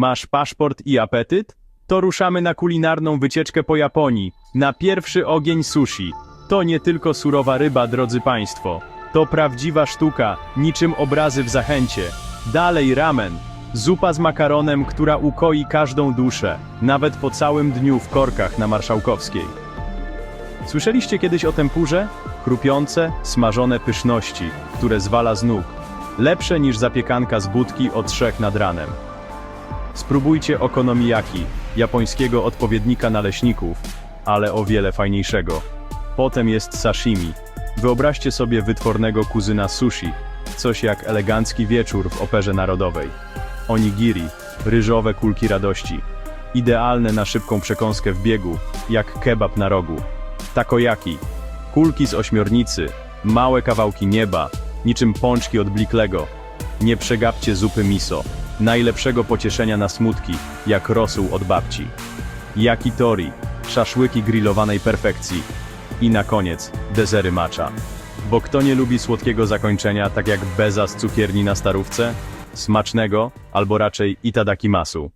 Masz paszport i apetyt? To ruszamy na kulinarną wycieczkę po Japonii. Na pierwszy ogień sushi. To nie tylko surowa ryba, drodzy Państwo. To prawdziwa sztuka, niczym obrazy w zachęcie. Dalej ramen. Zupa z makaronem, która ukoi każdą duszę, nawet po całym dniu w korkach na Marszałkowskiej. Słyszeliście kiedyś o tempurze? Chrupiące, smażone pyszności, które zwala z nóg. Lepsze niż zapiekanka z budki o trzech nad ranem. Spróbujcie okonomiyaki, japońskiego odpowiednika naleśników, ale o wiele fajniejszego. Potem jest sashimi. Wyobraźcie sobie wytwornego kuzyna sushi, coś jak elegancki wieczór w operze narodowej. Onigiri, ryżowe kulki radości. Idealne na szybką przekąskę w biegu, jak kebab na rogu. Takoyaki, kulki z ośmiornicy, małe kawałki nieba, niczym pączki od bliklego. Nie przegapcie zupy miso, najlepszego pocieszenia na smutki, jak rosół od babci. Yakitori, szaszłyki grillowanej perfekcji. I na koniec, dezery matcha. Bo kto nie lubi słodkiego zakończenia, tak jak beza z cukierni na starówce? Smacznego, albo raczej itadakimasu.